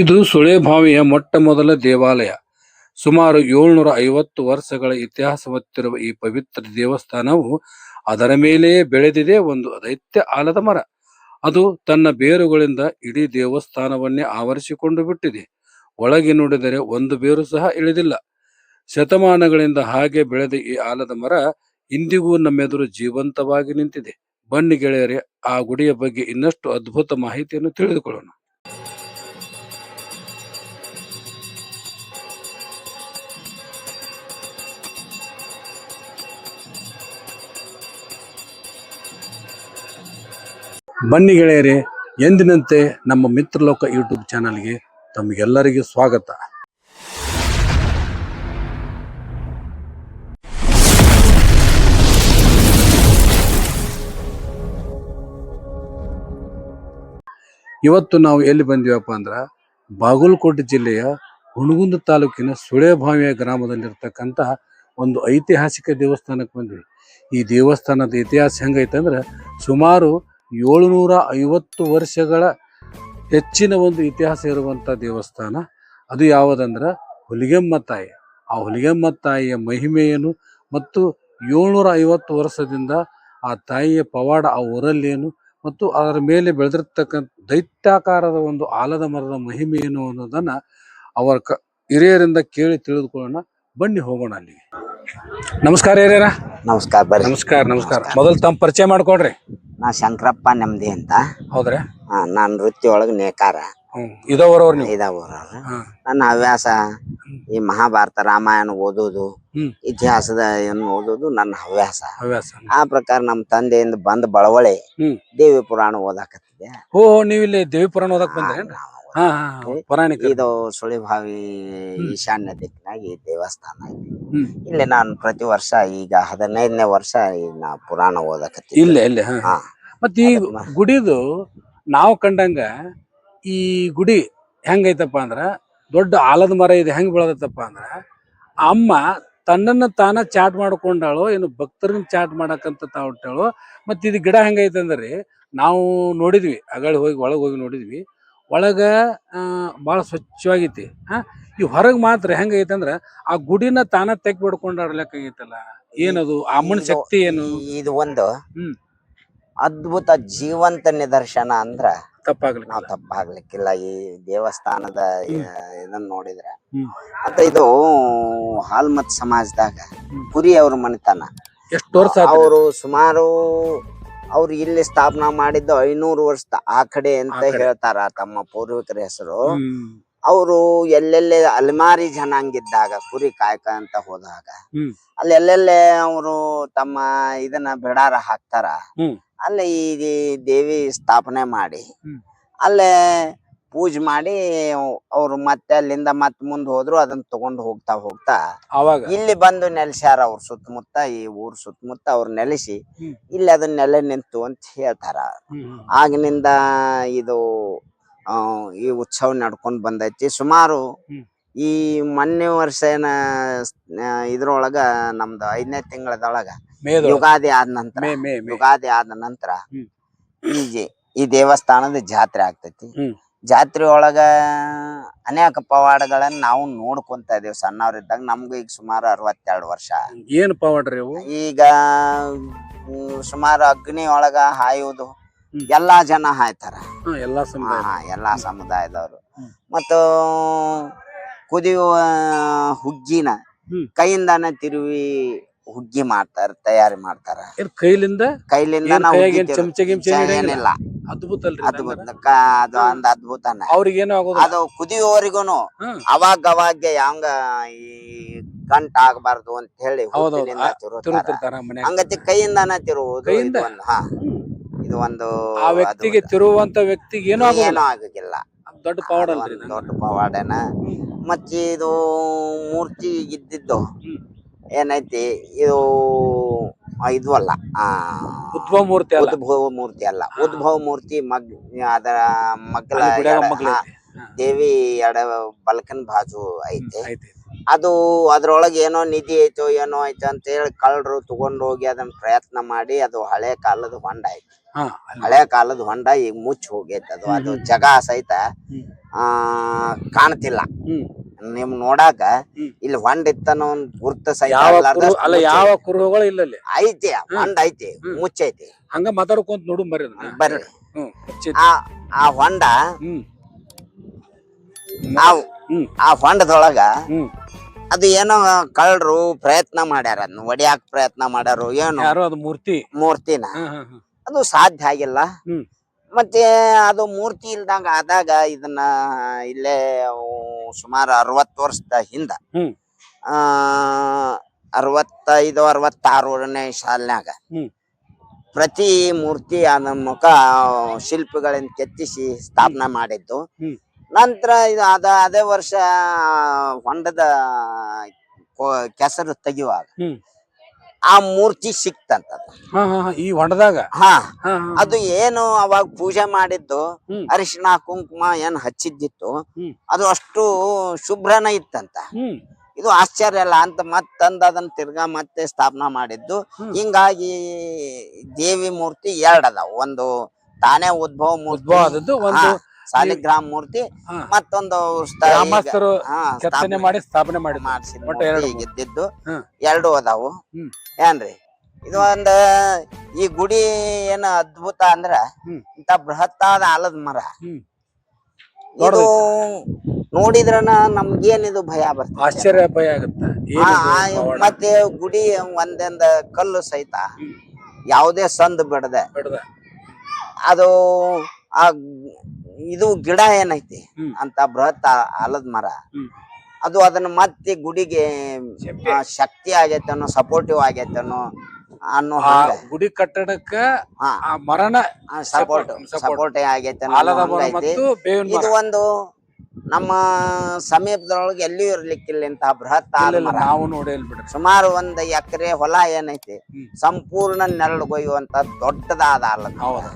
ಇದು ಸುಳೆಭಾವಿಯ ಮೊಟ್ಟ ಮೊದಲ ದೇವಾಲಯ. ಸುಮಾರು ಏಳ್ನೂರ ಐವತ್ತು ವರ್ಷಗಳ ಇತಿಹಾಸ ಹೊತ್ತಿರುವ ಈ ಪವಿತ್ರ ದೇವಸ್ಥಾನವು ಅದರ ಮೇಲೆಯೇ ಬೆಳೆದಿದೆ ಒಂದು ದೈತ್ಯ ಆಲದ ಮರ. ಅದು ತನ್ನ ಬೇರುಗಳಿಂದ ಇಡೀ ದೇವಸ್ಥಾನವನ್ನೇ ಆವರಿಸಿಕೊಂಡು ಬಿಟ್ಟಿದೆ. ಒಳಗೆ ನೋಡಿದರೆ ಒಂದು ಬೇರು ಸಹ ಇಳಿದಿಲ್ಲ. ಶತಮಾನಗಳಿಂದ ಹಾಗೆ ಬೆಳೆದ ಈ ಆಲದ ಮರ ಇಂದಿಗೂ ನಮ್ಮೆದುರು ಜೀವಂತವಾಗಿ ನಿಂತಿದೆ. ಬನ್ನಿ ಗೆಳೆಯರೆ, ಆ ಗುಡಿಯ ಬಗ್ಗೆ ಇನ್ನಷ್ಟು ಅದ್ಭುತ ಮಾಹಿತಿಯನ್ನು ತಿಳಿದುಕೊಳ್ಳೋಣ. ಬನ್ನಿ ಗೆಳೆಯರೆ, ಎಂದಿನಂತೆ ನಮ್ಮ ಮಿತ್ರಲೋಕ ಯೂಟ್ಯೂಬ್ ಚಾನಲ್ಗೆ ತಮಗೆಲ್ಲರಿಗೂ ಸ್ವಾಗತ. ಇವತ್ತು ನಾವು ಎಲ್ಲಿ ಬಂದಿವಪ್ಪ ಅಂದ್ರ, ಬಾಗಲಕೋಟೆ ಜಿಲ್ಲೆಯ ಹುಣಗುಂದ ತಾಲೂಕಿನ ಸುಳೆಭಾವಿಯ ಗ್ರಾಮದಲ್ಲಿರ್ತಕ್ಕಂಥ ಒಂದು ಐತಿಹಾಸಿಕ ದೇವಸ್ಥಾನಕ್ಕೆ ಬಂದ್ವಿ. ಈ ದೇವಸ್ಥಾನದ ಇತಿಹಾಸ ಹೆಂಗೈತೆ ಅಂದ್ರೆ ಸುಮಾರು ಏಳುನೂರ ಐವತ್ತು ವರ್ಷಗಳ ಹೆಚ್ಚಿನ ಒಂದು ಇತಿಹಾಸ ಇರುವಂಥ ದೇವಸ್ಥಾನ ಅದು ಯಾವುದಂದ್ರೆ ಹುಲಿಗೆಮ್ಮ ತಾಯಿ. ಆ ಹುಲಿಗೆಮ್ಮ ತಾಯಿಯ ಮಹಿಮೆಯನ್ನು ಮತ್ತು ಏಳ್ನೂರ ಐವತ್ತು ವರ್ಷದಿಂದ ಆ ತಾಯಿಯ ಪವಾಡ ಆ ಊರಲ್ಲೇನು ಮತ್ತು ಅದರ ಮೇಲೆ ಬೆಳೆದಿರ್ತಕ್ಕಂಥ ದೈತ್ಯಾಕಾರದ ಒಂದು ಆಲದ ಮರದ ಮಹಿಮೆ ಏನು ಅನ್ನೋದನ್ನ ಅವರ ಕ ಹಿರಿಯರಿಂದ ಕೇಳಿ ತಿಳಿದುಕೊಳ್ಳೋಣ. ಬನ್ನಿ ಹೋಗೋಣ ಅಲ್ಲಿಗೆ. ನಮಸ್ಕಾರ ಹಿರಿಯರ. ನಮಸ್ಕಾರ ಬರ್ರಿ. ನಮಸ್ಕಾರ. ನಮಸ್ಕಾರ. ಮೊದಲು ತಮ್ಮ ಪರಿಚಯ ಮಾಡ್ಕೊಡ್ರಿ. ನಾ ಶಂಕರಪ್ಪ ನೆಮ್ಮದಿ ಅಂತ. ಹೌದ್ರಿ? ಹಾ ನಾನ್ ವೃತ್ತಿ ಒಳಗ ನೇಕಾರ. ಹ್ಮ್ ಇದವರವ್ರು ನೀವು? ಇದಾವ ಹಾ. ನನ್ನ ಹವ್ಯಾಸ ಈ ಮಹಾಭಾರತ ರಾಮಾಯಣ ಓದೋದು ಹ್ಮ್. ಇತಿಹಾಸದ ಏನು ಓದೋದು ನನ್ನ ಹವ್ಯಾಸ. ಹವ್ಯಾಸ. ಆ ಪ್ರಕಾರ ನಮ್ಮ ತಂದೆಯಿಂದ ಬಂದ ಬಳವಳಿ ಹ್ಮ್. ದೇವಿ ಪುರಾಣ ಓದಾಕತ್ತಿದೆ ಓ ನೀವು ಇಲ್ಲಿ ದೇವಿ ಪುರಾಣ ಓದಕ್ ಹಾ ಹಾ ಹಾ. ಪುರಾಣಿಕ ಇದು ಸುಳಿಭಾವಿ ಈಶಾನ್ಯ ದಿಕ್ಕಿನಾಗ ಈ ದೇವಸ್ಥಾನ ಐತಿ. ಹ್ಮ್. ಇಲ್ಲಿ ನಾನು ಪ್ರತಿ ವರ್ಷ ಈಗ ಹದಿನೈದನೇ ವರ್ಷ ಈ ನಾ ಪುರಾಣ ಓದಕತ್ತಿ ಇಲ್ಲೇ ಇಲ್ಲೇ ಹಾ. ಹಾ. ಮತ್ ಈ ಗುಡಿದು ನಾವು ಕಂಡಂಗ ಈ ಗುಡಿ ಹೆಂಗೈತಪ್ಪ ಅಂದ್ರ ದೊಡ್ಡ ಆಲದ ಮರ ಇದೆ ಹೆಂಗ್ ಬೆಳೆದತ್ತಪ್ಪ ಅಂದ್ರ ಅಮ್ಮ ತನ್ನನ್ನ ತಾನ ಚಾಟ್ ಮಾಡ್ಕೊಂಡಾಳು ಏನು ಭಕ್ತರನ್ನ ಚಾಟ್ ಮಾಡಕಂತ ಹೊಂಟಾಳು ಮತ್ತೆ ಇದು ಗಿಡ ಹೆಂಗೈತೆ ಅಂದ್ರೆ ನಾವು ನೋಡಿದ್ವಿ ಅಗಳಿ ಹೋಗಿ ಒಳಗೆ ಹೋಗಿ ನೋಡಿದ್ವಿ. ಒಳಗ ಬಹಳ ಭಾಳ ಸ್ವಚ್ಛವಾಗೈತಿ. ಹಾ ಈ ಹೊರಗ್ ಮಾತ್ರ ಹೆಂಗೈತೆ ಅಂದ್ರ ಆ ಗುಡಿನ ತಾನ ತೆಗ್ ಬಿಡ್ಕೊಂಡಾಡ್ಲಕ್ಕಾಗೈತಲ್ಲ ಏನದು ಆ ಅಮ್ಮನ ಶಕ್ತಿ ಏನು? ಇದು ಒಂದು. ಹ್ಮ್. ಅದ್ಭುತ ಜೀವಂತ ನಿದರ್ಶನ ಅಂದ್ರ ತಪ್ಪಾಗ್ಲಿ ನಾವು ತಪ್ಪಾಗ್ಲಿಕ್ಕಿಲ್ಲ. ಈ ದೇವಸ್ಥಾನದ ಇದನ್ನ ನೋಡಿದ್ರೆ. ಮತ್ತೆ ಇದು ಹಾಲ್ಮತ್ ಸಮಾಜದಾಗ ಪುರಿ ಕುರಿ ಅವ್ರ ಮನೆತನ. ಎಷ್ಟು ವರ್ಷ ಅವರು ಸುಮಾರು ಅವ್ರು ಇಲ್ಲಿ ಸ್ಥಾಪನಾ ಮಾಡಿದ್ದು ಐನೂರು ವರ್ಷ ಆ ಕಡೆ ಅಂತ ಹೇಳ್ತಾರ ತಮ್ಮ ಪೂರ್ವಿಕರ ಹೆಸರು. ಅವರು ಎಲ್ಲೆಲ್ಲೇ ಅಲ್ಮಾರಿ ಜನಾಂಗಿದ್ದಾಗ ಕುರಿ ಕಾಯ್ಕ ಅಂತ ಹೋದಾಗ ಅಲ್ಲೆಲ್ಲೆಲ್ಲೇ ಅಲ್ಲಿ ಎಲ್ಲೆಲ್ಲೇ ಅವರು ತಮ್ಮ ಇದನ್ನ ಬಿಡಾರ ಹಾಕ್ತಾರ. ಅಲ್ಲಿ ಈ ದೇವಿ ಸ್ಥಾಪನೆ ಮಾಡಿ. ಅಲ್ಲೇ ಪೂಜೆ ಮಾಡಿ ಅವ್ರು ಮತ್ತೆ ಅಲ್ಲಿಂದ ಮತ್ ಮುಂದ್ ಹೋದ್ರು ಅದನ್ನ ತಗೊಂಡ್ ಹೋಗ್ತಾ ಹೋಗ್ತಾ ಅವಾಗ? ಇಲ್ಲಿ ಬಂದು ನೆಲೆಸ್ಯಾರ ಅವ್ರ ಸುತ್ತಮುತ್ತ ಈ ಊರ್ ಸುತ್ತಮುತ್ತ ಅವ್ರು ನೆಲೆಸಿ ಇಲ್ಲಿ ಅದನ್ನ ನೆಲೆ ನಿಂತು ಅಂತ ಹೇಳ್ತಾರ. ಆಗಿನಿಂದ ಇದು ಆ, ಈ ಉತ್ಸವ ನಡ್ಕೊಂಡ್ ಬಂದೈತಿ. ಸುಮಾರು. ಈ ಮೊನ್ನೆ ವರ್ಷ ಏನ ಆ, ಇದ್ರೊಳಗ ನಮ್ದು ಐದನೇ ತಿಂಗಳದೊಳಗ. ಯುಗಾದಿ ಆದ ನಂತರ ಯುಗಾದಿ ಆದ ನಂತರ. ಈ ಈ ದೇವಸ್ಥಾನದ ಜಾತ್ರೆ ಆಗ್ತೈತಿ. ಜಾತ್ರೆ ಒಳಗ ಅನೇಕ ಪವಾಡಗಳನ್ನ ನಾವು ನೋಡ್ಕೊಂತ ಇದೀವಿ ಸಣ್ಣವ್ರಿದ್ದಾಗ ನಮ್ಗೂ ಈಗ ಸುಮಾರು ಅರವತ್ತೆರಡು ವರ್ಷ. ಏನ್ ಪವಾಡ್ರಿ ಈಗ ಸುಮಾರು ಅಗ್ನಿ ಒಳಗ ಹಾಯುವುದು. ಎಲ್ಲಾ ಜನ ಹಾಯ್ತಾರ. ಎಲ್ಲಾ ಸಮುದಾಯದವರು. ಮತ್ತು ಕುದಿಯುವ ಹುಗ್ಗಿನ ಹ್ಮ್. ಕೈಯಿಂದಾನ ತಿರುವಿ ಹುಗ್ಗಿ ಮಾಡ್ತಾರ ತಯಾರಿ ಮಾಡ್ತಾರ. ಏನ್ ಕೈಲಿಂದ? ಕೈಲಿಂದ ಏನ್ ಕೈಯಾಗ ಏನ್ ಚಮಚ ಗಿಮ್ಚ ಏನ್ ಹಿಡಿಯಂಗಿಲ್ಲ? ಏನಿಲ್ಲ ಅದ್ಭುತ ಅಲ್ರಿ ಅದ್ಭುತ. ಇದಂಗಾರ? ಕ- ಅದು ಒಂದ್ ಅದ್ಭುತನ. ಅವ್ರಿಗೇನು ಆಗೋದು ಅದು ಕುದಿಯುವವರಿಗೂನು ಹ್ಮ್. ಅವಾಗ ಅವಾಗ ಹಂಗ ಈ ಗಂಟ ಆಗ್ಬಾರ್ದು ಅಂತ ಹೇಳಿ ಹೌದೌದು. ಹುಟ್ಟಿನಿಂದ ಆ, ತಿರುತ್ತಾರ. ತಿರುತಿರ್ತಾರ ಮನ್ಯಾಗ. ಹಂಗತಿ ಕೈಯಿಂದಾನ ತಿರುವುದು ಕೈಯಿಂದ? ಇದು ಒಂದು ಹಾ ಇದು ಒಂದು ಆ ವ್ಯಕ್ತಿಗೆ ತಿರುವಂತ ವ್ಯಕ್ತಿಗೆ ಏನೋ ಅದು ಆಗೋದಿಲ್ಲ. ಏನೂ ಆಗೋದಿಲ್ಲ. ಅದ್ ದೊಡ್ಡ ಪವಾಡ ಅದು ಅಲ್ರಿ ದೊಡ್ಡ ಪವಾಡನ. ಮತ್ತೆ ಇದು ಮೂರ್ತಿ ಇದ್ದಿದ್ದು. ಏನೈತಿ? ಇದು ಆ, ಇದು ಅಲ್ಲ ಆ ಉದ್ಭವ ಮೂರ್ತಿ ಅಲ್ಲ. ಉದ್ಭವ ಮೂರ್ತಿ ಅಲ್ಲ. ಉದ್ಭವ ಮೂರ್ತಿ ಮಗ್ ಅದರ ಮಗ್ಲ ಅಲ್ಲಿ ಗುಡಿಯಾಗ ಎಡ- ಮಗ್ಳು ಹಾ, ಐತಿ. ಹಾ, ದೇವಿ ಎಡ ಬಲ್ಕನ್ ಬಾಜು ಐತೆ. ಐತಿ ಅದು ಅದ್ರೊಳಗೆ ಏನೋ ನಿಧಿ ಐತೋ ಏನೋ ಐತೋ ಅಂತ ಹೇಳಿ ಕಳ್ಳರು ತಗೊಂಡು ಹೋಗಿ ಅದನ್ನ ಪ್ರಯತ್ನ ಮಾಡಿ ಅದು ಹಳೆ ಕಾಲದ ಹೊಂಡ ಐತಿ. ಹಳೆ ಕಾಲದ ಹೊಂಡ ಈಗ ಮುಚ್ಚಿ ಹೋಗೈತೆ ಅದು. ಅದು. ಜಗ ಸಹಿತ ಆ ಕಾಣ್ತಿಲ್ಲ. ನಿಮ್ ನೋಡಾಕ ಇಲ್ಲಿ ಹೊಂಡ ಇತ್ತನೋ ಒಂದ್ ಗುರ್ತ ಅಲ್ಲ ಯಾವ ಇಲ್ಲ ಐತಿ ಹೊಂಡ ಐತಿ. ಮುಚ್ಚೈತಿ. ಹಂಗ ಮಾತಾಡ್ಕೊಂತ ನೋಡು ಬರ್ರಿ. ಬರ್ರಿ. ಆ ಹೊಂಡ ನಾವು ಆ ಹೊಂಡದೊಳಗ ಅದು ಏನೋ ಕಳ್ರು ಪ್ರಯತ್ನ ಮಾಡ್ಯಾರ ಅದನ್ನ ಒಡಿಯಾಕ ಪ್ರಯತ್ನ ಮಾಡ್ಯಾರು ಏನು ಅದು ಮೂರ್ತಿ. ಮೂರ್ತಿನ. ಅದು ಸಾಧ್ಯ ಆಗಿಲ್ಲ ಹ್ಮ್. ಮತ್ತೆ ಅದು ಮೂರ್ತಿ ಇಲ್ದಂಗ ಆದಾಗ ಇದನ್ನ ಇಲ್ಲೇ ಸುಮಾರು ಅರವತ್ತು ವರ್ಷದ ಹಿಂದ ಹ್ಮ್. ಆ ಅರವತ್ತೈದು ಅರವತ್ತಾರನೇ ಸಾಲಿನಾಗ ಹ್ಮ್. ಪ್ರತಿ ಮೂರ್ತಿ ಅದನ್ನ ಮುಖ ಶಿಲ್ಪಿಗಳಿಂದ ಕೆತ್ತಿಸಿ ಸ್ಥಾಪನೆ ಮಾಡಿದ್ದು ಹ್ಮ್. ನಂತರ ಇದು ಅದ ಅದೇ ವರ್ಷ ಹೊಂಡದ ಕೊ- ಕೆಸರು ತೆಗೆಯುವಾಗ ಹ್ಮ್. ಆ ಮೂರ್ತಿ ಸಿಕ್ತಂತ ಹಾ ಹಾ ಹಾ ಈ ಹೊಂಡದಾಗ ಹಾ ಹಾ ಹಾ ಅದು ಏನು ಅವಾಗ ಪೂಜೆ ಮಾಡಿದ್ದು ಹ್ಮ್. ಅರಿಶಿಣ ಕುಂಕುಮ ಏನ್ ಹಚ್ಚಿದ್ದಿತ್ತು ಹ್ಮ್. ಅದು ಅಷ್ಟು ಶುಭ್ರನ ಇತ್ತಂತ. ಹ್ಮ್. ಇದು ಆಶ್ಚರ್ಯ ಅಲ್ಲ ಅಂತ ಮತ್ತಂದ ಅದನ್ನ ತಿರ್ಗಾ ಮತ್ತೆ ಸ್ಥಾಪನಾ ಮಾಡಿದ್ದು. ಹ್ಮ್. ಹಿಂಗಾಗಿ ದೇವಿ ಮೂರ್ತಿ ಎರಡ್ ಅದಾವ ಒಂದು ತಾನೇ ಉದ್ಭವ ಮೂರ್ತಿ. ಉದ್ಭವ ಆದದ್ದು ಒಂದು ಹಾ, ಸಾಲಿಗ್ರಾಮ ಮೂರ್ತಿ. ಮತ್ತೊಂದು ಸ್ಥ- ಈಗ- ಗ್ರಾಮಸ್ಥರು ಹಾ, ಕೆತ್ತನೆ ಸ್ಥಾಪನೆ ಮಾಡಿ ಸ್ಥಾಪನೆ ಮಾಡಿ ಮಾಡ್ಸಿದ್ ಒಟ್ಟು ಎರಡು ಇದ್ದಿದ್ದು. ಹ್ಮ್. ಎರಡು ಅದಾವು ಹ್ಮ್. ಏನ್ರಿ? ಇದು ಒಂದ ಈ ಗುಡಿ ಏನ ಅದ್ಭುತ ಅಂದ್ರ ಹ್ಮ್. ಇಂತ ಬೃಹತ್ತಾದ ಆಲದ ಮರ. ಹ್ಮ್. ಇದು ನೋಡಿದ್ರನ ನಮ್ಗೇನಿದು ಭಯ ಬರ್ತದೆ. ಆಶ್ಚರ್ಯ ಭಯ ಆಗುತ್ತೆ. ಆ, ಆ, ಮತ್ತೆ ಗುಡಿ ಒಂದೊಂದ ಕಲ್ಲು ಸಹಿತ ಹ್ಮ್. ಯಾವುದೇ ಸಂದ್ ಬಿಡದೆ. ಬಿಡದ. ಅದು ಆ ಇದು ಗಿಡ ಏನೈತಿ ಅಂತ ಬೃಹತ್ ಆಲದ ಮರ. ಅದು ಅದನ್ನ ಮತ್ತೆ ಗುಡಿಗೆ ಶಕ್ತಿ. ಆ, ಶಕ್ತಿ ಆಗೈತನೋ ಸಪೋರ್ಟಿವ್ ಆಗೈತನೋ ಅನ್ನೋ ಆ ಗುಡಿ ಕಟ್ಟಡಕ್ಕ ಆ ಮರಣ ಸಪೋರ್ಟ್ Support. ಸಪೋರ್ಟ್ ಆಗೈತೆ ಆಲದ ಮರ ಮತ್ತು ಬೇವಿನ ಇದು ಮರ ಒಂದು ನಮ್ಮ ಸಮೀಪದೊಳಗೆ ಎಲ್ಲಿಯೂ ಇರ್ಲಿಕ್ಕಿಲ್ಲ ಇಂತಹ ಬೃಹತ್ ಆಲದ ಇಲ್ಲ, ಇಲ್ಲ, ಮರ. ನಾವು ನೋಡೇ ಇಲ್ಲ ಬಿಡ್ರಿ ಸುಮಾರು ಒಂದು ಎಕರೆ ಹೊಲ ಏನೈತಿ. ಹ್ಮ್. ಸಂಪೂರ್ಣ ನೆರಳುಗೊಯ್ಯುವಂತ ದೊಡ್ಡದಾದ ಆಲದ ಮರ. ಹೌದ.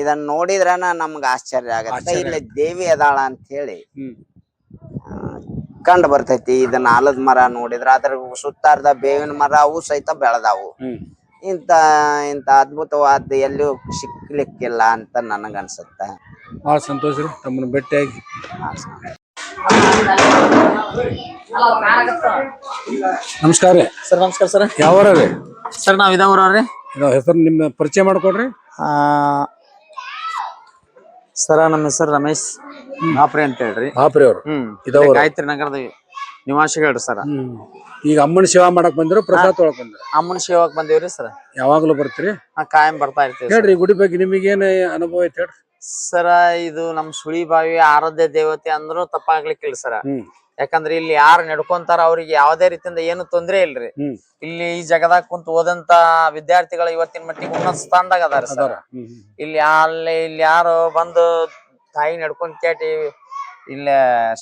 ಇದನ್ನ ನೋಡಿದ್ರನ ನಮ್ಗ ಆಶ್ಚರ್ಯ ಆಗತ್ತೆ. ಇಲ್ಲಿ ದೇವಿ ಅದಾಳ ಅಂತ ಹೇಳಿ ಕಂಡ್ ಬರ್ತೈತಿ ಇದನ್ನ ಆಲದ ಮರ ನೋಡಿದ್ರ. ಅದ್ರ ಸುತ್ತಾರ್ದ ಬೇವಿನ ಮರ ಅವು ಸಹಿತ ಬೆಳೆದಾವು. ಇಂತ ಇಂತ ಅದ್ಭುತವಾದ ಎಲ್ಲೂ ಸಿಕ್ಲಿಕ್ಕಿಲ್ಲ ಅಂತ ನನಗನ್ಸುತ್ತ. ಬಹಳ ಸಂತೋಷ ರೀ ತಮ್ಮನ್ನ ಭೇಟಿಯಾಗಿ. ನಮಸ್ಕಾರ ರೀ. ಸರ್ ನಮಸ್ಕಾರ ಸರ್. ಯಾವ ರೀ ಸರ್ ನಾವ್ ಇದಾವ್ರಿ ಇದು ಹೆಸರು ನಿಮ್ಮ ಪರಿಚಯ ಮಾಡ್ಕೊಡ್ರಿ. ಸರ ನಮ್ಮ ಹೆಸರು ರಮೇಶ್ ಮಾಪ್ರೆ ಅಂತ ಹೇಳ್ರಿ. ಬಾಪ್ರಿ ಅವರು. ಹ್ಮ್. ಇದವ್ರು. ಗಾಯತ್ರಿ ನಗರದ ನಿವಾಸಿಗಳ್ರಿ ಸರ್. ಈಗ ಅಮ್ಮನ ಸೇವಾ ಮಾಡಕ್ ಬಂದಿರೋ ಪ್ರಸಾದ್ ತೊಳಕ್ ಬಂದಿರ. ಅಮ್ಮನ ಸೇವಾಕ್ ಬಂದೇವ್ರಿ ಸರ್. ಯಾವಾಗ್ಲೂ ಬರ್ತೀರಿ? ಕಾಯಂ ಬರ್ತಾ ಇರ್ತೀವಿ ಹೇಳ್ರಿ ಈ ಗುಡಿ ಬಗ್ಗೆ ನಿಮಗೇನ್ ಅನುಭವ ಐತೆ ಹೇಳ್ರಿ? ಸರ ಇದು ನಮ್ ಸುಳಿ ಬಾವಿ ಆರಾಧ್ಯ ದೇವತೆ ಅಂದ್ರೂ ತಪ್ಪಾಗ್ಲಿಕ್ಕಿಲ್ಲ ಸರ. ಹ್ಮ್. ಯಾಕಂದ್ರೆ ಇಲ್ಲಿ ಯಾರು ನಡ್ಕೊಂತಾರ ಅವ್ರಿಗೆ ಯಾವ್ದೇ ರೀತಿಯಿಂದ ಏನು ತೊಂದ್ರೆ ಇಲ್ರಿ. ಇಲ್ಲಿ ಈ ಜಗದಾಗ ಕುಂತ ಓದಂತ ವಿದ್ಯಾರ್ಥಿಗಳು ಇವತ್ತಿನ ಮಟ್ಟಿಗೆ ಉನ್ನತ ಸ್ಥಾನದಾಗ ಅದಾರ ಸರ್. ಇಲ್ಲಿ ಅಲ್ಲಿ ಇಲ್ಲಿ ಯಾರು ಬಂದು ತಾಯಿ ನಡ್ಕೊಂಡ್ ಕೇಟಿ ಇಲ್ಲ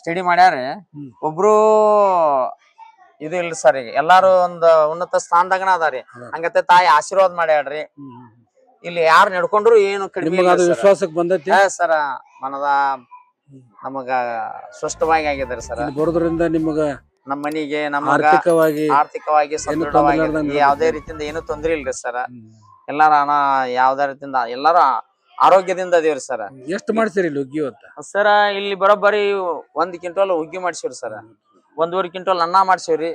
ಸ್ಟಡಿ ಮಾಡ್ಯಾರ. ಒಬ್ರು ಇದು ಇಲ್ರಿ ಸರ್ ಈಗ. ಎಲ್ಲಾರು ಒಂದು ಉನ್ನತ ಸ್ಥಾನದಾಗನ ಅದಾರಿ. ಹಂಗತೆ ತಾಯಿ ಆಶೀರ್ವಾದ ಮಾಡ್ಯಾಡ್ರಿ. ಇಲ್ಲಿ ಯಾರು ನಡ್ಕೊಂಡ್ರು ಏನು ಕಡಿಮೆ ವಿಶ್ವಾಸಕ್ಕೆ ಬಂದೈತಿ? ಸರ ಮನದ ನಮಗ ಸ್ಪಷ್ಟವಾಗಿ ಆಗಿದ್ದಾರೆ ಸರ್. ಇಲ್ಲಿ ಬರೋದ್ರಿಂದ ನಿಮಗ ನಮ್ಮ ಮನಿಗೆ ನಮ್ಮ ಆರ್ಥಿಕವಾಗಿ ಆರ್ಥಿಕವಾಗಿ ಸದೃಢವಾಗಿ ಯಾವದೇ ರೀತಿಯಿಂದ ಏನು ತೊಂದ್ರೆ ಇಲ್ರಿ ಸರ್. ಎಲ್ಲಾರ ಹಣ ಯಾವ್ದೇ ರೀತಿಯಿಂದ ಎಲ್ಲಾರ ಆರೋಗ್ಯದಿಂದ ಅದೇವ್ರಿ ಸರ್. ಎಷ್ಟು ಮಾಡ್ತೀರಿ ಇಲ್ಲಿ ಹುಗ್ಗಿ ಅಂತ ಸರ ಇಲ್ಲಿ ಬರೋಬ್ಬರಿ ಒಂದ್ ಕ್ವಿಂಟಲ್ ಹುಗ್ಗಿ ಮಾಡ್ಸಿವ್ರಿ ಸರ್. ಒಂದೂವರೆ ಕ್ವಿಂಟಲ್ ಅನ್ನ ಮಾಡ್ಸಿವ್ರಿ.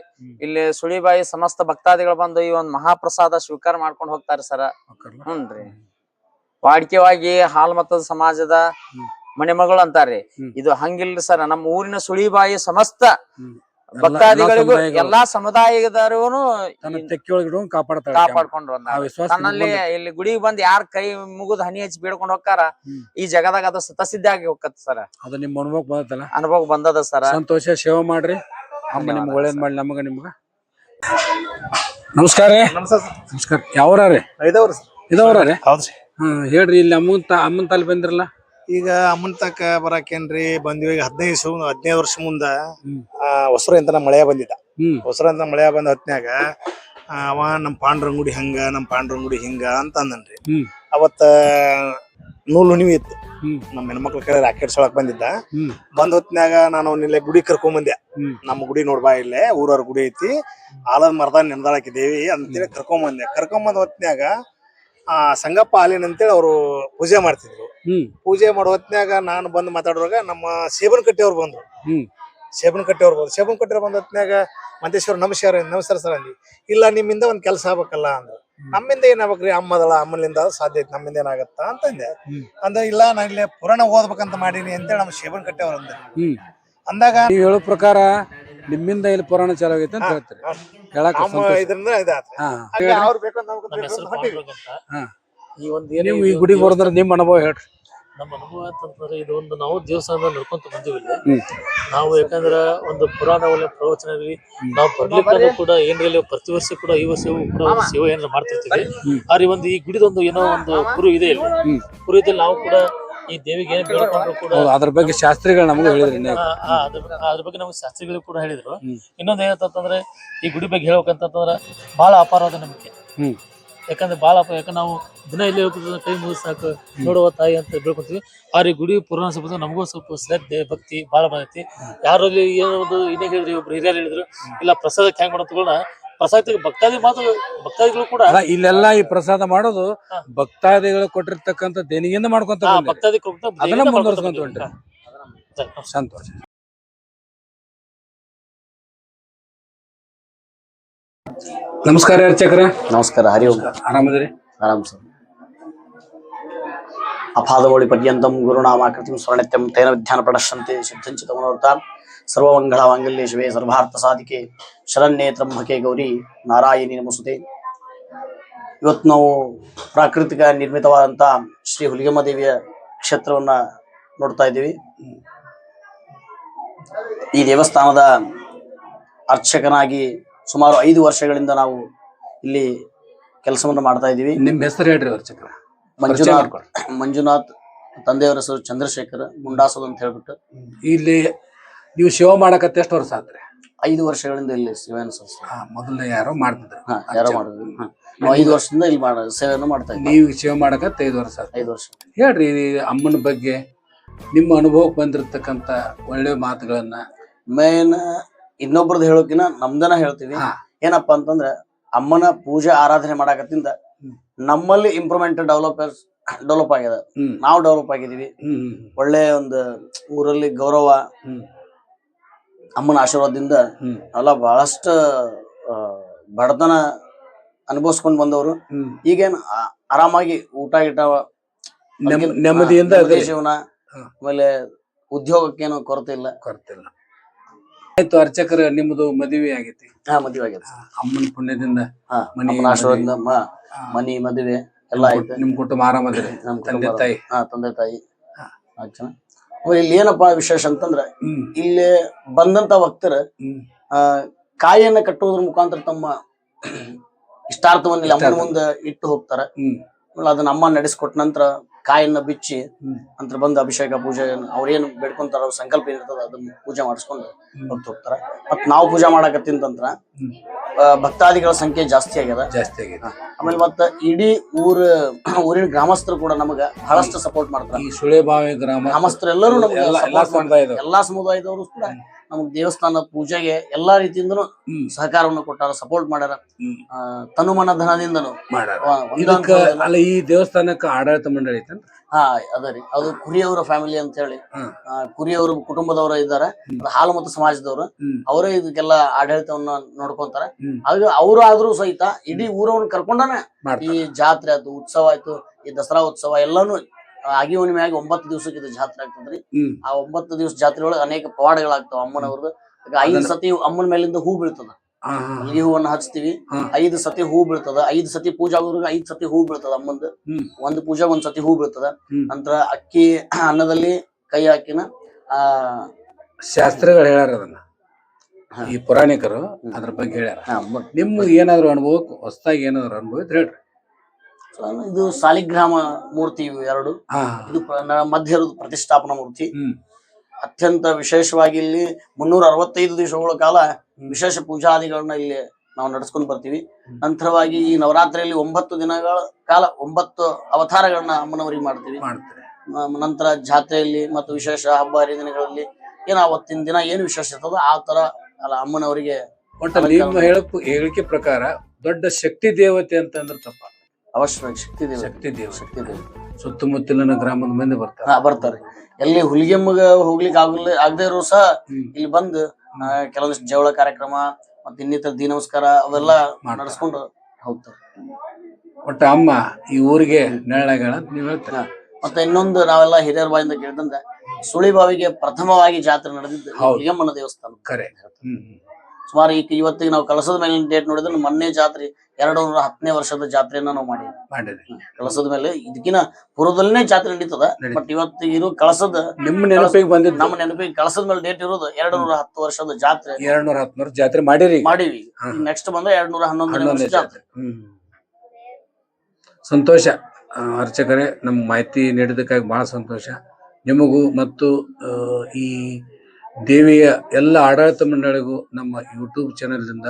ಇಲ್ಲಿ ಸುಳಿಬಾಯಿ ಸಮಸ್ತ ಭಕ್ತಾದಿಗಳು ಬಂದು ಈ ಒಂದ್ ಮಹಾಪ್ರಸಾದ ಸ್ವೀಕಾರ ಮಾಡ್ಕೊಂಡು ಹೋಗ್ತಾರೆ ಸರ? ಹ್ಞೂನ್ರಿ. ವಾಡಿಕೆವಾಗಿ ಹಾಲ್ ಮತದ ಸಮಾಜದ ಹ್ಮ್. ಮಣಿಮಗಳು ಅಂತಾರ್ರಿ. ಇದು ಹಂಗಿಲ್ರಿ ಸರ್ ನಮ್ಮ ಊರಿನ ಸುಳಿಬಾಯಿ ಸಮಸ್ತ ಭಕ್ತಾದಿಗಳಿಗೂ ಎಲ್ಲಾ ಸಮುದಾಯದವರು ಕಾಪಾಡ್ಕೊಂಡ್ರು ತನ್ನಲ್ಲಿ ಇಲ್ಲಿ ಗುಡಿಗೆ ಬಂದ್ ಯಾರ ಕೈ ಮುಗಿದ್ ಹನಿ ಹಚ್ಚಿ ಬೀಳ್ಕೊಂಡ್ ಹೋಗ್ತಾರ ಈ ಜಗದಾಗ ಅದು ಸತಸಿದ್ಧ ಆಗಿ ಹೋಗತ್ ಸರ್. ಅದು ನಿಮ್ಮ ಅನುಭವ ಬಂದದಲ್ಲ ಅನುಭವ ಬಂದದ ಸರ್. ಸಂತೋಷ ಸೇವೆ ಮಾಡ್ರಿ. ಅಮ್ಮ ನಿಮ್ಗೆ ಒಳ್ಳೇದ್ ಮಾಡ್ಲಿ ನಮಗ ನಿಮ್ಗ. ನಮಸ್ಕಾರ ರೀ. ನಮಸ್ಕಾರ ಯಾವ್ರಿ ಇದವ್ರ ರೀ? ಹೌದ್ರಿ. ಹ್ಮ್ ಹೇಳ್ರಿ ಇಲ್ಲಿ ಅಮ್ಮನ್ ತ ಅಮ್ಮನ್ ತಾಲಿ ಬಂದಿರಲ್ಲ. ಈಗ ಅಮ್ಮನ್ ತಕ ಬರಾಕೇನ್ರಿ? ಬಂದ್ವಿ ಈಗ ಹದಿನೈದು ಸು ಹದಿನೈದು ವರ್ಷ ಮುಂದ ಹೊಸರು ಆ ನಮ್ಮ ಮಳೆಯ ಬಂದಿದ್ದ ಹೊಸರು ಅಂತ ಮಳೆಯ ಬಂದ ಹೊತ್ನ್ಯಾಗ ಅವ ನಮ್ ಪಾಂಡ್ರಂಗುಡಿ ಹಂಗ ನಮ್ ಪಾಂಡ್ರಂಗುಡಿ ಹಿಂಗ ಅಂತ ಅಂದನ್ರಿ ಅವತ್ತ ನೂಲು ಹುಣ್ಣಿಮೆ ಇತ್ತು. ನಮ್ಮ ಹೆಣ್ಮಕ್ಳ ಕಡೆ ರಾಕೆಟ್ ಸೊಳಕ್ ಬಂದಿದ್ದ. ಬಂದ್ ಹೊತ್ನ್ಯಾಗ ನಾನು ಇಲ್ಲೇ ಗುಡಿ ಕರ್ಕೊಂಡ್ ಬಂದೆ ನಮ್ಮ ಗುಡಿ ನೋಡ್ಬಾ ಇಲ್ಲೇ ಊರವ್ರ ಗುಡಿ ಐತಿ. ಆಲದ ಮರದ ನೆಮ್ದಾಳಕಿ ದೇವಿ ಅಂತೇಳಿ ಕರ್ಕೊಂಡ್ ಬಂದೆ ಕರ್ಕೊಂಡ್ ಬಂದ ಹೊತ್ನ್ಯಾಗ ಆ ಸಂಗಪ್ಪ ಹಾಲಿನ ಅಂತೇಳಿ ಅವರು ಪೂಜೆ ಮಾಡ್ತಿದ್ರು. ಹ್ಮ್. ಪೂಜೆ ಮಾಡೋ ಹೊತ್ನ್ಯಾಗ ನಾನು ಬಂದು ಮಾತಾಡುವಾಗ ನಮ್ಮ ಸೇಬನ್ ಕಟ್ಟಿಯವ್ರು ಬಂದ್ರು. ಹ್ಮ್. ಸೇಬನ್ ಕಟ್ಟಿಯವ್ರು ಬಂದ್ರು. ಸೇಬನ್ ಕಟ್ಟಿಯವ್ರು ಬಂದ ಹೊತ್ನ್ಯಾಗ ಮಂತೇಶ್ವರ ನಮಸ್ಕಾರ ನಮಸ್ಕಾರ ಸರ್ ಅಂದ್ವಿ. ಇಲ್ಲ ನಿಮ್ಮಿಂದ ಒಂದ್ ಕೆಲಸ ಆಗ್ಬೇಕಲ್ಲ ಅಂದ್ರು. ನಮ್ಮಿಂದ ಏನಾಗ್ಬೇಕ್ರಿ ಅಮ್ಮದಳ ಅಮ್ಮನಿಂದ ಸಾಧ್ಯ ಐತಿ ನಮ್ಮಿಂದ ಏನಾಗತ್ತ ಅಂತಂದೆ. ಅಂದ. ಇಲ್ಲ ನಾನು ಇಲ್ಲೇ ಪುರಾಣ ಓದ್ಬೇಕಂತ ಮಾಡೀನಿ ಅಂತೇಳಿ ನಮ್ಮ ಸೇಬನ್ ಕಟ್ಟಿಯವ್ರು ಅಂದ್ರು. ಹ್ಮ್. ಅಂದಾಗ ನೀವ್ ಹೇಳೋ ಪ್ರಕಾರ ನಿಮ್ಮಿಂದ ಇಲ್ಲಿ ಪುರಾಣ ಚಾಲು ಆಗೈತೆ ಅಂತ ಹೇಳ್ತೀರಿ. ಹೇಳಕ್ ನಮ್ಮ. ಇದರಿಂದ ಇದಾತ್ರಿ. ಹಾ. ಅವ್ರು ನಮ್ಮ ಹೆಸರು ಹೊಂಟಿವಿ. ಪಾಂಡುರಂಗ ಅಂತ. ಹಾ. ಈ ಒಂದು ಏನು ನೀವು ಈ ಗುಡಿಗೆ ಬರೋದ್ರ ನಿಮ್ ಅನುಭವ ಹೇಳ್ರಿ. ನಮ್ಮ ಅನುಭವ ಅಂತಂದ್ರೆ ಇದು ಒಂದು ನಾವು ದೇವಸ್ಥಾನದಲ್ಲಿ ನಡ್ಕೊಂತ ಬಂದಿವಿ ಇಲ್ಲಿ. ಹ್ಮ್. ನಾವು ಯಾಕಂದ್ರ ಒಂದು ಪುರಾಣ ಒಳ್ಳೆ ಪ್ರವಚನ ಇರ್ಲಿ ನಾವು ಬರ್ಲಿಕ್ಕೂ ಕೂಡ ಏನ್ರಿ ಪ್ರತಿ ವರ್ಷ ಕೂಡ ಈ ವರ್ಷ ಕೂಡ ಒಂದು ಸೇವೆ ಏನಾರ ಮಾಡ್ತಿರ್ತೀವಿ. ಆದ್ರೆ ಒಂದು ಈ ಗುಡಿದೊಂದು ಏನೋ ಒಂದು ಗುರು ಇದೆ ಇಲ್ಲಿ. ಗುರು ಇದ್ದಲ್ಲಿ ನಾವು ಕೂಡ ಈ ದೇವಿಗೆ ಏನ್ ಬೇಡ್ಕೊಂಡ್ರು ಕೂಡ ಹೌದು ಅದ್ರ ಬಗ್ಗೆ ಶಾಸ್ತ್ರಿಗಳು ನಮಗೂ ಹೇಳಿದ್ರಿ ನೀವು ಆ, ಆ, ಅದ್ರ ಬಗ್ಗೆ- ಅದ್ರ ಬಗ್ಗೆ ನಮ್ಗೆ ಶಾಸ್ತ್ರಿಗಳು ಕೂಡ ಹೇಳಿದ್ರು. ಹ್ಮ್. ಇನ್ನೊಂದ್ ಏನಂತಂದ್ರೆ ಈ ಗುಡಿ ಬಗ್ಗೆ ಹೇಳ್ಬೇಕಂತಂದ್ರೆ ಬಹಳ ಅಪಾರವಾದ ನಂಬಿಕೆ ಹ್ಮ್. ಯಾಕಂದ್ರೆ ಬಹಳ ಅಪ ಯಾಕಂದ್ರೆ ನಾವು ದಿನ ಇಲ್ಲಿ ಹೋಗ್ತಿದ್ರೆ ಕೈ ಮುಗಿದು ಸಾಕು ನೋಡುವ ತಾಯಿ ಅಂತ ಬೇಡ್ಕೊಂತೀವಿ. ಆದ್ರೆ ಈ ಗುಡಿ ಪುರಾಣ ಸಂಬಂಧ ನಮಗೂ ಸ್ವಲ್ಪ ಶ್ರದ್ಧೆ ಭಕ್ತಿ ಬಹಳ ಬಂದೈತಿ. ಯಾರಲ್ಲಿ ಏನೋ ಒಂದು ಇನ್ನೇ ಹೇಳಿದ್ರಿ ಒಬ್ರು ಹಿರಿಯರು ಹೇಳಿದ್ರು ಇಲ್ಲ ಪ್ರಸಾದಕ್ಕೆ ಹೆಂಗ್ ಮಾಡೋದು ತಗೊಳ್ಳೋಣ ಪ್ರಸಾದಕ್ಕೆ ಭಕ್ತಾದಿ ಮಾತ್ರ ಭಕ್ತಾದಿಗಳು ಕೂಡ ಇಲ್ಲೆಲ್ಲ ಇಲ್ಲೆಲ್ಲಾ ಈ ಪ್ರಸಾದ ಮಾಡೋದು. ಭಕ್ತಾದಿಗಳು ಕೊಟ್ಟಿರ್ತಕ್ಕಂಥ ದೇಣಿಗೆಯಿಂದ ಮಾಡ್ಕೊಂತ ಭಕ್ತಾದಿ ಅದನ್ನ ಮುಂದುವರ್ಸ್ಕೊಂತ ಹೊಂಟ್ರಿ. ಸಂತೋಷ. ನಮಸ್ಕಾರ ಅರ್ಚಕರ ನಮಸ್ಕಾರ ಹರಿ ಓಂ. ಆರಾಮದ್ರಿ? ಆರಾಮ್ ಸರ್. ಅಪಾದವಳಿ ಪರ್ಯಂತಂ ಗುರುನಾಮಾಕೃತಿಂ ಸ್ವರ್ಣತ್ಯಂ ತೇನ ವಿಧ್ಯಾನ ಪ್ರದರ್ಶಂತೆ ಸಿದ್ಧಂಚಿತ ಮನೋರ್ಥ ಸರ್ವಮಂಗಳ ಮಾಂಗಲ್ಯ ಸರ್ವಾರ್ಥ ಸಾಧಿಕೆ ಶರಣ್ಯೇ ತ್ರಂಭಕೆ ಗೌರಿ ನಾರಾಯಣಿ ನಮಸುತೆ. ಇವತ್ತು ನಾವು ಪ್ರಾಕೃತಿಕ ನಿರ್ಮಿತವಾದಂತ ಶ್ರೀ ಹುಲಿಗಮ್ಮ ದೇವಿಯ ಕ್ಷೇತ್ರವನ್ನ ನೋಡ್ತಾ ಇದ್ದೀವಿ. ಈ ದೇವಸ್ಥಾನದ ಅರ್ಚಕನಾಗಿ ಸುಮಾರು ಐದು ವರ್ಷಗಳಿಂದ ನಾವು ಇಲ್ಲಿ ಕೆಲಸವನ್ನು ಮಾಡ್ತಾ ಇದ್ದೀವಿ. ನಿಮ್ಮ ಹೆಸರು ಹೇಳ್ರಿ ಪರಿಚಯ ಮಂಜುನಾಥ್. ಮಂಜುನಾಥ್ ತಂದೆಯವರ ಹೆಸರು ಚಂದ್ರಶೇಖರ್ ಮುಂಡಾಸದ್ ಅಂತ ಹೇಳ್ಬಿಟ್ಟು. ಇಲ್ಲಿ ನೀವು ಶಿವ ಮಾಡಕತ್ತೆ ಎಷ್ಟು ವರ್ಷ ಆದ್ರೆ ಐದು ವರ್ಷಗಳಿಂದ ಇಲ್ಲಿ ಸೇವೆ ಸಲ್ಲಿಸ್ತೀವಿ. ಮೊದಲನೇ ಯಾರೋ ಮಾಡ್ತಿದ್ರು. ಹಾ ಯಾರೋ ಮಾಡಿದ್ರು ನಾವು ಐದು ವರ್ಷದಿಂದ ಇಲ್ಲಿ ಮಾಡ ಸೇವೆಯನ್ನು ಮಾಡ್ತಾ ಇದ್ದೀವಿ. ನೀವು ಶಿವ ಮಾಡಕತ್ತೆ ಐದು ವರ್ಷ ಆತು ಐದು ವರ್ಷ. ಹೇಳ್ರಿ ಈ ಅಮ್ಮನ ಬಗ್ಗೆ ನಿಮ್ಮ ಅನುಭವಕ್ಕೆ ಬಂದಿರತಕ್ಕಂತ ಒಳ್ಳೆ ಮಾತುಗಳನ್ನ. ಮೇನ್ ಇನ್ನೊಬ್ರದ್ದು ಹೇಳೋಕಿನ ನಮ್ದನ ಹೇಳ್ತೀವಿ. ಹಾ. ಏನಪ್ಪಾ ಅಂತಂದ್ರೆ ಅಮ್ಮನ ಪೂಜೆ ಆರಾಧನೆ ಮಾಡಕತ್ತಿಂದ. ನಮ್ಮಲ್ಲಿ ಇಂಪ್ರೂವ್ಮೆಂಟ್ ಡೆವಲಪರ್ಸ್ ಡೆವಲಪ್ ಆಗ್ಯದ ನಾವು ಡೆವಲಪ್ ಆಗಿದೀವಿ ಒಳ್ಳೆ ಒಂದು ಊರಲ್ಲಿ ಗೌರವ ಅಮ್ಮನ ಆಶೀರ್ವಾದದಿಂದ ಎಲ್ಲ ಬಹಳಷ್ಟು ಬಡತನ ಅನುಭವಿಸ್ಕೊಂಡು ಬಂದವರು. ಈಗೇನು ಆರಾಮಾಗಿ ಊಟ ಗಿಟ ನೆಮ್- ನೆಮ್ಮದಿಯಿಂದ ಜೀವನ. ಆಮೇಲೆ ಉದ್ಯೋಗಕ್ಕೇನು ಕೊರತೆ ಇಲ್ಲ. ಕೊರತಿಲ್ಲ ಆಯ್ತು ಅರ್ಚಕರ ನಿಮ್ಮದು ಮದುವೆ ಆಗೈತಿ. ಹಾ ಮದುವೆ ಆಗೇತಿ. ಅಮ್ಮನ ಪುಣ್ಯದಿಂದ ಹಾ ಮನಿ ಅಮ್ಮನ ಆಶೀರ್ವಾದದಿಂದ ಮ- ಮನಿ ಮದುವೆ ಎಲ್ಲ ಆಯ್ತು. ನಿಮ್ ಕುಟುಂಬ ಆರಾಮದ್ರಿ. ನಮ್ ತಂದೆ ತಾಯಿ. ಹಾ ತಂದೆ ತಾಯಿ. ಹಾ. ನಾಲ್ಕ್ ಜನ ಆಮೇಲೆ ಇಲ್ಲಿ ಏನಪ್ಪಾ ವಿಶೇಷ ಅಂತಂದ್ರ ಹ್ಮ್. ಇಲ್ಲಿ ಬಂದಂತ ಭಕ್ತರ ಹ್ಮ್. ಆ ಕಾಯಿಯನ್ನ ಕಟ್ಟುವುದ್ರ ಮುಖಾಂತರ ತಮ್ಮ ಇಷ್ಟಾರ್ಥವನ್ನ ಇಲ್ಲಿ ಅಮ್ಮನ. ಮುಂದೆ ಇಟ್ಟು ಹೋಗ್ತಾರ. ಹ್ಮ್. ಆಮೇಲೆ ಅದನ್ನ ಅಮ್ಮ ನಡೆಸ್ಕೊಟ್ಟ ನಂತರ ಕಾಯನ್ನ ಬಿಚ್ಚಿ ಅಂತ ಬಂದು ಅಭಿಷೇಕ ಪೂಜೆ ಅವ್ರೇನು ಬೇಡ್ಕೊಂತಾರ ಅವ್ರ ಸಂಕಲ್ಪ ಏನಿರ್ತದ ಅದನ್ನ ಪೂಜೆ ಮಾಡಿಸ್ಕೊಂಡು. ಹೊತ್ತು ಹೋಗ್ತಾರ. ಮತ್ ನಾವು ಪೂಜೆ ಮಾಡಕತ್ತಿಂತಂದ್ರ. ಭಕ್ತಾದಿಗಳ ಸಂಖ್ಯೆ ಜಾಸ್ತಿ ಆಗ್ಯದ ಜಾಸ್ತಿ ಆಗ್ಯದ ಆಮೇಲೆ ಮತ್ತ ಇಡೀ ಊರ ಊರಿನ ಗ್ರಾಮಸ್ಥರು ಕೂಡ ನಮಗ ಬಹಳಷ್ಟು ಸಪೋರ್ಟ್ ಮಾಡ್ತಾರ. ಈ ಸುಳೆಬಾವಿ ಗ್ರಾಮ ಗ್ರಾಮಸ್ಥರೆಲ್ಲರೂ ನಮ್ಗೆ ಎಲ್ಲ. ಸಮುದಾಯದವರು. ಕೂಡ ನಮ್ಗೆ ದೇವಸ್ಥಾನ ಪೂಜೆಗೆ ಎಲ್ಲಾ ರೀತಿಯಿಂದನು ಸಹಕಾರವನ್ನು ಕೊಟ್ಟಾರ ಸಪೋರ್ಟ್ ಮಾಡ್ಯಾರ. ತನುಮನ ಧನದಿಂದನು ಮಾಡ್ಯಾರ. ಈ ದೇವಸ್ಥಾನಕ್ಕೆ ಆಡಳಿತ ಮಂಡಳಿ ಐತೇನ್ರಿ ಹಾ ಅದ ರೀ. ಅದು ಕುರಿಯವರ ಫ್ಯಾಮಿಲಿ ಅಂತ ಹೇಳಿ. ಆ, ಕುರಿಯವರು ಕುಟುಂಬದವರ ಇದ್ದಾರೆ. ಹಾಲು ಮತ್ತು ಸಮಾಜದವರು. ಅವರೇ ಇದಕ್ಕೆಲ್ಲ ಆಡಳಿತವನ್ನ ನೋಡ್ಕೊಂತಾರ. ಹಾಗೆ ಅವರು ಆದ್ರೂ ಸಹಿತ ಇಡೀ ಊರವ್ರನ್ನ ಕರ್ಕೊಂಡನೆ. ಈ ಜಾತ್ರೆ ಆಯ್ತು ಉತ್ಸವ ಆಯ್ತು ಈ ದಸರಾ ಉತ್ಸವ ಎಲ್ಲಾನು ಆಗಿ ಹುಣ್ಣಿಮೆ ಆಗಿ ಒಂಬತ್ತು ದಿವಸಕ್ಕೆ ಇದು ಜಾತ್ರೆ ಆಗ್ತದ್ರಿ ಆ ಒಂಬತ್ತು ದಿವಸ ಜಾತ್ರೆ ಒಳಗೆ ಅನೇಕ ಪವಾಡಗಳಾಗ್ತಾವ ಅಮ್ಮನವ್ರದ್ದು. ಐದು ಸತಿ ಅಮ್ಮನ ಮೇಲಿಂದ ಹೂ ಬೀಳ್ತದ. ಮಲ್ಲಿಗೆ ಹೂವನ್ನ ಹಚ್ತೀವಿ. ಐದು ಸತಿ ಹೂ ಬೀಳ್ತದ. ಐದು ಸತಿ ಪೂಜಾ ಐದ್ ಐದು ಸತಿ ಹೂ ಬೀಳ್ತದ ಅಮ್ಮಂದ. ಒಂದ್ ಪೂಜಾ ಒಂದ್ ಸತಿ ಹೂ ಬೀಳ್ತದ. ನಂತರ ಅಕ್ಕಿ ಅನ್ನದಲ್ಲಿ ಕೈ ಹಾಕಿನ ಆ ಶಾಸ್ತ್ರಗಳು ಹೇಳ್ಯಾರ ಅದನ್ನ. ಈ ಪುರಾಣಿಕರು ಅದ್ರ ಬಗ್ಗೆ ಹೇಳ್ಯಾರ. ಆ, ಮ- ನಿಮ್ಗೆ ಏನಾದ್ರು ಅನುಭವಕ್ಕೆ ಹೊಸದಾಗಿ ಏನಾದ್ರು ಅನುಭವ ಇದ್ರೆ ಹೇಳ್ರಿ. ಇದು ಸಾಲಿಗ್ರಾಮ ಮೂರ್ತಿ ಇವು ಎರಡು. ಇದು ಮಧ್ಯ ಇರೋದು ಪ್ರತಿಷ್ಠಾಪನಾ ಮೂರ್ತಿ. ಅತ್ಯಂತ ವಿಶೇಷವಾಗಿ ಇಲ್ಲಿ ಮುನ್ನೂರ ಅರವತ್ತೈದು ದಿವಸಗಳ ಕಾಲ ವಿಶೇಷ ಪೂಜಾದಿಗಳನ್ನ ಇಲ್ಲಿ ನಾವು ನಡೆಸ್ಕೊಂಡು ಬರ್ತೀವಿ. ನಂತರವಾಗಿ ಈ ನವರಾತ್ರಿಯಲ್ಲಿ ಒಂಬತ್ತು ದಿನಗಳ ಕಾಲ ಒಂಬತ್ತು ಅವತಾರಗಳನ್ನ ಅಮ್ಮನವರಿಗೆ ಮಾಡ್ತೀವಿ. ನಂತರ ಜಾತ್ರೆಯಲ್ಲಿ ಮತ್ತು ವಿಶೇಷ ಹಬ್ಬ ಹರಿದಿನಗಳಲ್ಲಿ ಏನ್ ಅವತ್ತಿನ ದಿನ ಏನು ವಿಶೇಷ ಇರ್ತದೋ ಆ ತರ ಅಲ್ಲ ಅಮ್ಮನವರಿಗೆ ಹೇಳಕ್ ಪ್ರಕಾರ ದೊಡ್ಡ ಶಕ್ತಿ ದೇವತೆ ಅಂತಂದ್ರೆ ತಪ್ಪ. ಅವಶ್ಯವಾಗಿ ಶಕ್ತಿ ದೇವ ಶಕ್ತಿ ದೇವ ಶಕ್ತಿ ದೇವ ಸುತ್ತಮುತ್ತಲಿನ ಗ್ರಾಮದ ಮಂದಿ ಬರ್ತಾರೆ. ಬರ್ತಾರೆ. ಎಲ್ಲಿ ಹುಲಿಗೆಮ್ಮಗ ಹೋಗ್ಲಿಕ್ಕೆ ಆಗಲ್ಲ ಆಗದೆ ಇರೋ ಸಹ ಇಲ್ಲಿ ಬಂದು ಕೆಲವೊಂದಿಷ್ಟು ಜವಳ ಕಾರ್ಯಕ್ರಮ ಮತ್ತೆ ಇನ್ನಿತರ ದಿನ ನಮಸ್ಕಾರ ಅವೆಲ್ಲ. ನಡೆಸ್ಕೊಂಡು ಹೋಗ್ತಾರೆ ಒಟ್ಟ ಅಮ್ಮ ಈ ಊರಿಗೆ ನೆರಳಾಗಳ ನೀವ್ ಹೇಳ್ತೀರ? ಮತ್ತೆ ಇನ್ನೊಂದು ನಾವೆಲ್ಲ ಹಿರಿಯರ ಬಾಯಿಂದ ಸುಳಿ ಬಾವಿಗೆ ಪ್ರಥಮವಾಗಿ ಜಾತ್ರೆ ನಡೆದಿದ್ದು ಹಿರಿಯಮ್ಮನ ದೇವಸ್ಥಾನ. ಕರೆ. ಸುಮಾರು ಈಗ ಇವತ್ತಿಗೆ ನಾವು ಕಳಸದ ಮೇಲಿನ ಡೇಟ್ ನೋಡಿದ್ರೆ ಮೊನ್ನೆ ಜಾತ್ರೆ ಎರಡು ನೂರ ಹತ್ತನೇ ವರ್ಷದ ಜಾತ್ರೆಯನ್ನ ನಾವು ಮಾಡಿ ಕಳಸದ ಮೇಲೆ ಇದಕ್ಕಿನ ಪೂರ್ವದಲ್ಲೇ ಜಾತ್ರೆ ನಡೀತದ. ಬಟ್ ಇವತ್ತು ಇರೋ ಕಳಸದ ನಿಮ್ಮ ನೆನಪಿಗೆ ಬಂದಿದ್ದು? ನಮ್ಮ ನೆನಪಿಗೆ ಕಳಸದ ಮೇಲೆ ಡೇಟ್ ಇರೋದು ಎರಡು ನೂರ ಹತ್ತು ವರ್ಷದ ಜಾತ್ರೆ. ಎರಡ್ ನೂರ ಹತ್ತು ಜಾತ್ರೆ ಮಾಡಿರಿ. ಮಾಡಿವಿ. ನೆಕ್ಸ್ಟ್ ಬಂದ್ರೆ ಎರಡ್ ನೂರ ಹನ್ನೊಂದನೇ ವರ್ಷ ಜಾತ್ರೆ. ಸಂತೋಷ. ಅರ್ಚಕರೇ ನಮ್ಮ ಮಾಹಿತಿ ನೀಡಿದಕ್ಕಾಗಿ ಬಹಳ ಸಂತೋಷ. ನಿಮಗೂ ಮತ್ತು ಈ ದೇವಿಯ ಎಲ್ಲ ಆಡಳಿತ ಮಂಡಳಿಗೂ ನಮ್ಮ ಯೂಟ್ಯೂಬ್ ಚಾನೆಲ್ನಿಂದ